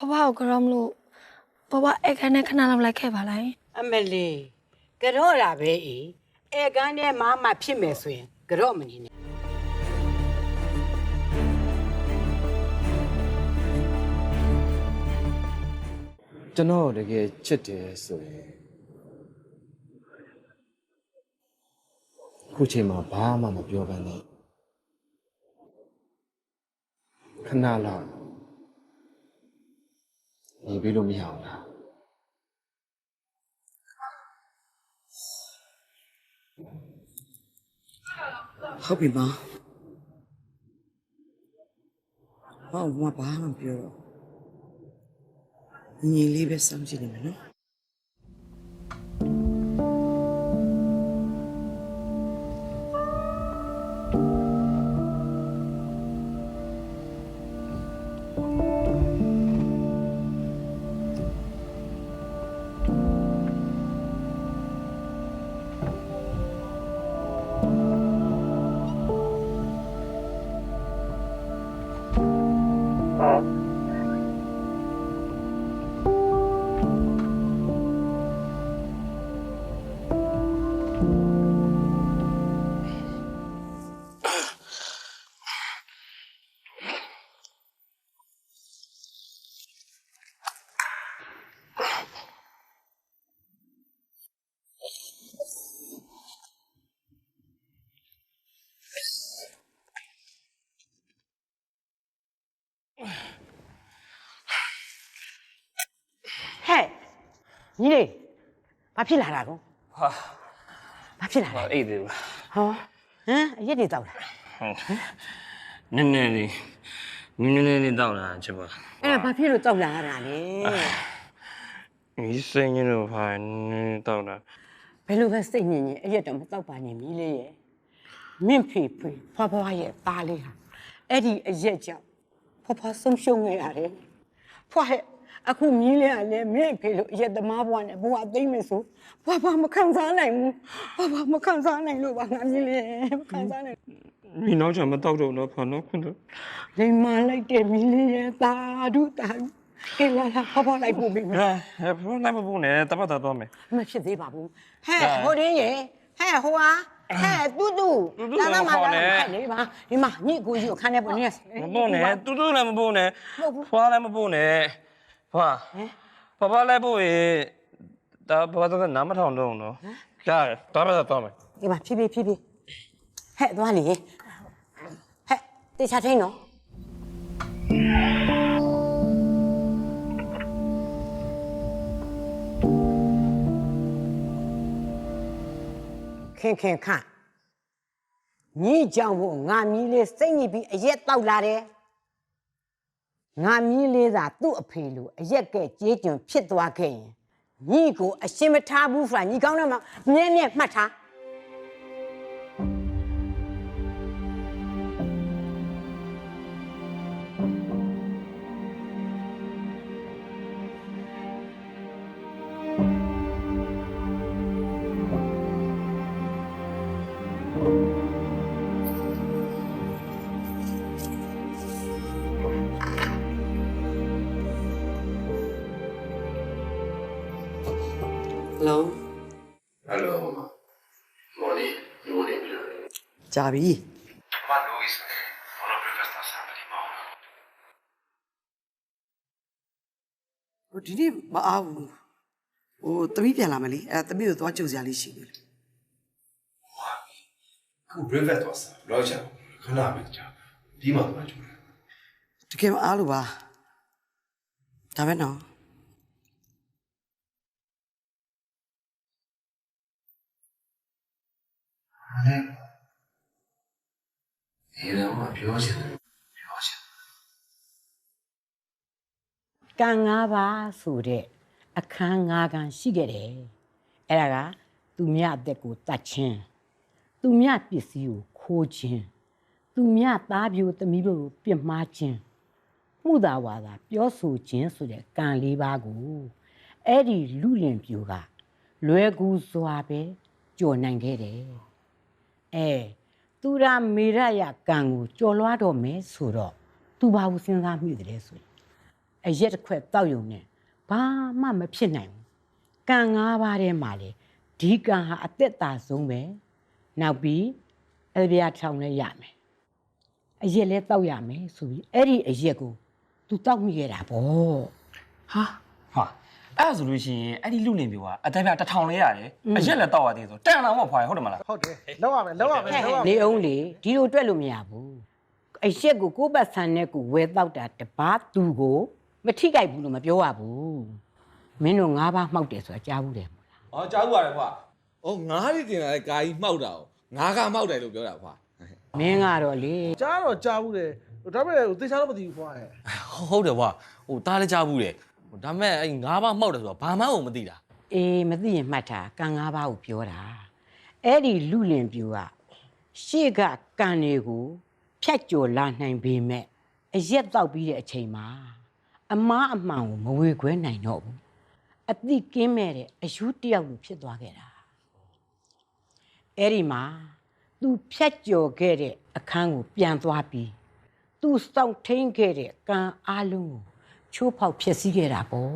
ဘဘကိုကြောမလို့ဘဘအဲ့ခန်းနဲ့ခဏလောက်လိုက်ခဲ့ပါလားအမလီကြော့တာပဲအေးအဲကန်းထဲမှာမှဖြစ်မယ်ဆိုရင်ကြော့မနေနဲ့ကျွန်တော်တကယ်ချစ်တယ်ဆိုရင်ခုချိန်မှာဘာမှမပြောဘဲနဲ့ခဏလောက် နေပြီးလို့မရအောင်လားဟုတ်ပြီမဟောမဘာမှမပြောတော့ညီလေးပဲစောင့်ကြည့်နေမယ်နော် ညီလေးဘာဖြစ်လာတာကောဟာဘာဖြစ်လာဟာလဲအိတ်သေးပါဟောဟမ်အရက်တွေတောက်လာနည်းနည်းလေးနည်းနည်းလေးတောက်လာချက်ပါအဲ့ဒါဘာဖြစ်လို့တောက်လာရတာလဲဒီစိတ်ညစ်လို့ဟာနည်းနည်းတောက်လာဘယ်လိုပဲစိတ်ညစ်ညစ်အရက်တော့မတောက်ပါနဲ့မီးလေးရဲ့မင့်ဖေဖေဖွားဖွားရဲ့သားလေးဟာအဲ့ဒီအရက်ကြောင့်ဖွားဖွားဆုံးရှုံးနေရတယ်ဖွားဟဲ့ အခုမီးလေးကလည်းမင့်ဖေလို့အရက်သမားဘွားနဲ့ဘွားသိမ့်မယ်ဆိုဖွားဖွားမခံစားနိုင်ဘူးဖွားဖွားမခံစားနိုင်လို့ပါငါမီးလေးမခံစားနိုင်ဒီနောက်ချင်မတောက်တော့တော့ဖာနော်ခွန်းတော့လိမ္မာလိုက်တဲ့မီးလေးရဲ့သာဓုတာဓုကဲလာလာဖွားဖွားလိုက်ပို့ပြီမဟဲ့ဟဲ့ဖုန်းလိုက်မဖို့နဲ့တပတ်တာတော့မယ်မဖြစ်သေးပါဘူးဟဲ့ဟိုရင်းရဲ့ဟဲ့ဟိုဟာဟဲ့တူတူတူတူလာလာမမခေါ်လာနဲ့လာနေပါဒီမှာညစ်ကိုကြီးကိုခန်းနေပေါ်နေမဖို့နဲ့တူတူလည်းမဖို့နဲ့မဟုတ်ဘူးဖွာလည်းမဖို့နဲ့ ဖွာပပလည်းဖို့ရေဒါဘာသာနားမထောင်တော့နော်ကြားတော့ပတ်တာတော့မယ်ဒီမှာဖြည်းဖြည်းဖြည်းဖြည်းဟဲ့သွားလေဟဲ့တေချာထိန်နော်ခင်ခင်ခန့်ညီကြောင်ဖို့ငါမီးလေးစိတ်ညစ်ပြီးအရက်တောက်လာတယ် ငါမီးလေးသာသူ့အဖေလိုအရက်ကဲကြေးကျွန်ဖြစ်သွားခဲ့ရင်ညီကိုအရှင်းမထားဘူးဆိုတာညီကောင်းတော့မှမြဲမြဲမှတ်ထား လောဟယ်လိုမော်နီရိုးနေပြီလားကြာပြီမနိုးစ်ဘာလို့ breakfast တာစားမလို့မောင်ဟိုဒီနေ့မအားဘူးဟိုတမိပြန်လာမယ်လေအဲတမိကိုသွားကြုံစရာလေးရှိတယ်ခု breakfast တော့စားလောက်ချင်ခဏပဲကြာပြီးမှတော့ကြည့်တကယ်မအားလို့ပါဒါပဲနော် ဒီတော့မှပြောချင်တယ်ပြောချင်ကံ၅ပါးဆိုတဲ့အခန်း၅ခန်းရှိခဲ့တယ်အဲ့ဒါကသူမြအသက်ကိုတတ်ခြင်းသူမြပစ္စည်းကိုခိုးခြင်းသူမြသားပြိုသမီးပြိုကိုပြစ်မှားခြင်းမှုသာဝါသာပြောဆိုခြင်းဆိုတဲ့ကံ၄ပါးကိုအဲ့ဒီလူလင်ပြိုကလွယ်ကူစွာပဲကြော်နိုင်ခဲ့တယ် အဲသူရာမေရယကံကိုကြော်လွားတော့မယ်ဆိုတော့သူဘာလို့စဉ်းစားမိတယ်လဲဆိုရင်တအရက်တစ်ခွက်တောက်ယုံနဲ့ဘာမှမဖြစ်နိုင်ဘူးကံ၅ပါးထဲမှာလေဒီကံဟာအသက်သာဆုံးပဲနောက်ပြီးအပြားထောင်လဲရမယ်အရက်လဲတောက်ရမယ်ဆိုပြီးအဲ့ဒီအရက်ကို तू တောက်မိခဲ့တာဗောဟာဟာ အဲ့ဒါဆိုလို့ရှိရင်အဲ့ဒီလူလင်ပြိုကအသက်ပြတစ်ထောင်လဲရတယ်အရက်လည်းတောက်ရသေးဆိုတန်အောင်မဖွာရဟုတ်တယ်မလားဟုတ်တယ်လောက်ရမယ်လောက်ရမယ်လောက်ရမယ်နေအောင်လေဒီလိုတွက်လို့မရဘူးအရက်ကိုကိုယ့်ဘက်ဆန်နဲ့ကိုဝဲတောက်တာတပားသူကိုမထိကြိုက်ဘူးလို့မပြောရဘူးမင်းတို့ငါးပါးမှောက်တယ်ဆိုတာကြားဘူးတယ်။အော်ကြားဘူးပါတယ်ကွာ။အော်ငါးရီတင်လာတဲ့ကာကြီးမှောက်တာ။ငါးကမှောက်တယ်လို့ပြောတာကွာမင်းကတော့လေကြားတော့ကြားဘူးတယ်ဒါပေမဲ့ဟိုသေချာတော့မသိဘူးခွာဟဲ့။ဟုတ်တယ်ကွာ။ဟိုတားလည်းကြားဘူးတယ်။ဟို ဒါမဲ့အဲ့ငါးပါးမှောက်တယ်ဆိုတော့ဘာမှမသိတာအေးမသိရင်မှတ်တာကံငါးပါးကိုပြောတာအဲ့ဒီလူလင်ပြူကရှေ့ကကံတွေကိုဖြတ်ကျော်လာနိုင်ပေမဲ့အရက်တောက်ပြီးတဲ့အချိန်မှာအမားအမှန်ကိုမဝေခွဲနိုင်တော့ဘူးအတိကင်းမဲ့တဲ့အယူတယောက်လိုဖြစ်သွားခဲ့တာအဲ့ဒီမှာသူဖြတ်ကျော်ခဲ့တဲ့အခန်းကိုပြန်သွားပြီးသူစောင့်ထိန်ခဲ့တဲ့ကံအလုံးကို ချိုးဖောက်ဖျက်ဆီးခဲ့တာပေါ့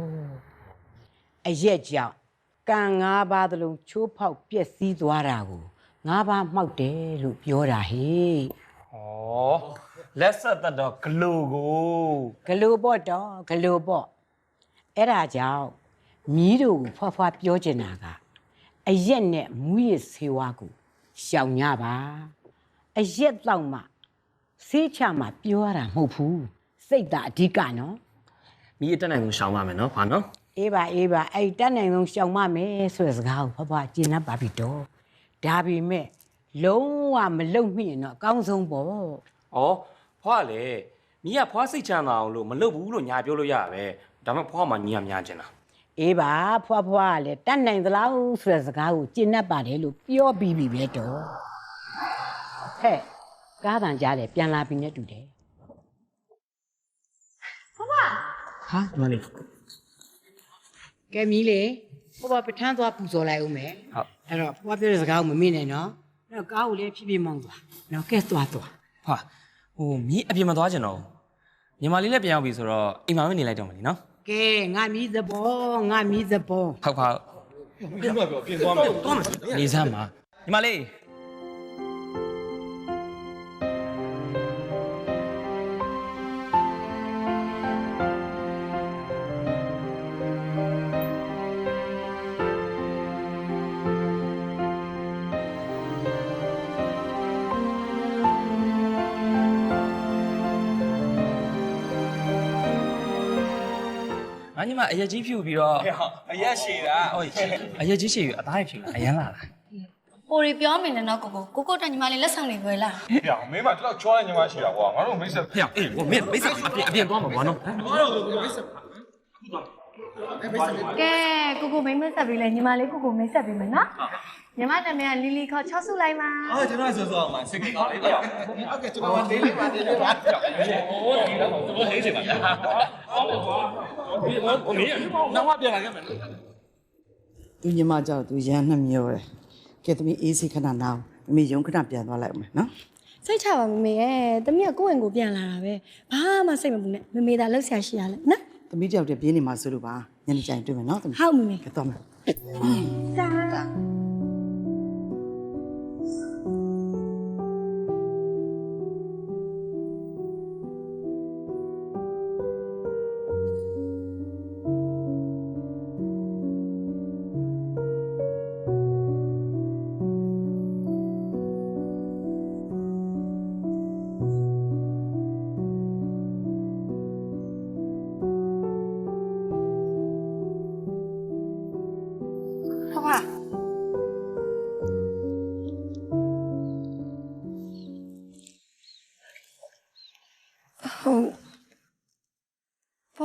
အရက်ကြောင့်ကံ၅ပါးသလုံးချိုးဖောက်ပျက်စီးသွားတာကို၅ပါးမှောက်တယ်လို့ပြောတာဟေ့ဩလက်ဆက်သက်တော့ဂလိုကိုဂလိုပေါ့တော့ဂလိုပေါ့အဲ့ဒါကြောင့်မီးတို့ကိုဖွားဖွားပြောချင်တာကအရက်နဲ့မူးရစ်ဆေးဝါးကိုရှောင်ညပါအရက်တော့မှဆေးချမှပြောရတာမဟုတ်ဘူးစိတ်သာအဓိကနော် မိအတက်နိုင်ဆုံးရှောင်ပါမယ်နော်ဘာနော်အေးပါအေးပါအဲ့ဒီတက်နိုင်ဆုံးရှောင်မမယ်ဆိုတဲ့စကားကိုဖွားဖွားကျင်납ပါပြီတော့ဒါပေမဲ့လုံးဝမလုံမိရင်တော့အကောင်းဆုံးပေါ့ဩဖွားလေမိကဖွားစိတ်ချမ်းသာအောင်လို့မလုပ်ဘူးလို့ညာပြောလို့ရပဲဒါပေမဲ့ဖွားမှညီရများချင်တာအေးပါဖွားဖွားကလည်းတတ်နိုင်သလားဆိုတဲ့စကားကိုကျင့်납ပါတယ်လို့ပြောပြီးပြီပဲတော့ဟဲ့ကားတန်ကြားတယ်ပြန်လာပြီနဲ့တူတယ် ဟာဒီမလေးကဲမီးလေဖွားဖွားပထန်းသွားပူဇော်လိုက်ဦးမယ်ဟုတ်အဲ့တော့ဖွားပြောတဲ့စကားကိုမမေ့နဲ့နော်အဲ့တော့ကားကိုလည်းဖြည်းဖြည်းမောင်းသွားနော်ကဲသွားသွားဟာဟိုမိအပြင်မသွားချင်တော့ဘူးညီမလေးလည်းပြန်ရောက်ပြီဆိုတော့အိမ်မှာပဲနေလိုက်တော့မလीနော်ကဲငါမီးသဘောငါမီးသဘောဖောက်ဖောက်။ပြင်မှာပြောပြင်သွားမယ်တော့မယ်နေစမ်းပါညီမလေး ငါညီမအရက်ကြီးဖြူပြီးတော့။အရက်ရှည်တာဟုတ်အရက်ကြီးရှည်ပြီးအသားရဖြူအရန်လာတာပိုရီပြောမိနေတော့ကိုကိုကိုကိုတညီမလေးလက်ဆောင်လေးွယ်လာ။ဟေ့အောင်မင်းမဒီလောက်ချောတဲ့ညီမရှိတာကွာ။ငါတို့မိတ်ဆက်ဖေအောင်အေးဟိုမင်းမိတ်ဆက်အပြင်အပြင်သွားမှာဘာနော်ကဲကိုကိုမိမ့်မဆက်ပြီးလဲညီမလေးကိုကိုမိတ်ဆက်ပြီးမယ်နော် ညီမနာမည်ကလီလီခေါ်6စုလိုက်ပါ။အော်ကျွန်တော်ဆိုဆိုအောင်မစိတ်ကောင်းလေးတော့။ဟုတ်ကဲ့ကျွန်တော်လေးလေးပါလေးလေးပါ။ဟိုဟေးချင်ပါဗျာဟိုမင်းနောက်မှပြန်လာခဲ့မယ်နော်သူညီမကြောက်သူရမ်းနှမျောတယ်ကဲသမီးအေးစိခဏနာအောင်မမေရုံခဏပြန်သွားလိုက်အောင်မယ်နော်စိတ်ချပါမမေရဲ့တမီးကကိုယ့်ဝင်ကိုပြန်လာတာပဲဘာမှစိတ်မပူနဲ့မမေသာလှုပ်ရှားရှိရလဲနော်သမီးတယောက်တည်းပြင်းနေမှာဆိုလို့ပါညနေကျရင်တွေ့မယ်နော်သမီးဟုတ်မမေကဲသွားမယ်ဟု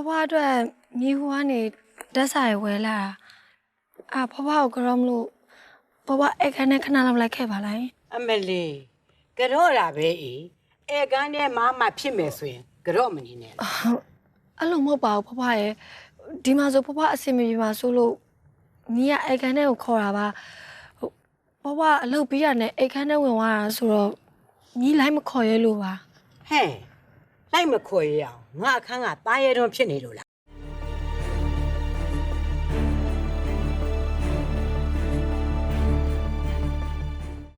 ဖွားဖွားအတွက်မြေဟိုကနေဓာတ်စာရွယ်ဝဲလာတာအာဖွားဖွားကိုကြောမလို့ဖွားဖွားအဲ့ခနဲ့ခဏလောက်လိုက်ခဲ့ပါလားအမလီကြော့တာပဲအေးအဲကန်းထဲမှာမှဖြစ်မယ်ဆိုရင်ကြော့မနေနဲ့လားဟုတ်အဲ့လိုမဟုတ်ပါဘူးဖွားဖွားရဲ့ဒီမှာဆိုဖွားဖွားအစင်မပြေမှာဆိုလို့နီးကအဲ့ခနဲ့ကိုခေါ်တာပါဟုတ်ဖွားဖွားအလုပ်ပြီးရတဲ့အဲ့ခနဲ့ဝင်သွားတာဆိုတော့ညီလိုက်မခေါ်ရဲလို့ပါဟဲ့ လိုက်မခွေရအောင်ငါအခန်းကတားရဲတွန်းဖြစ်နေလို့လား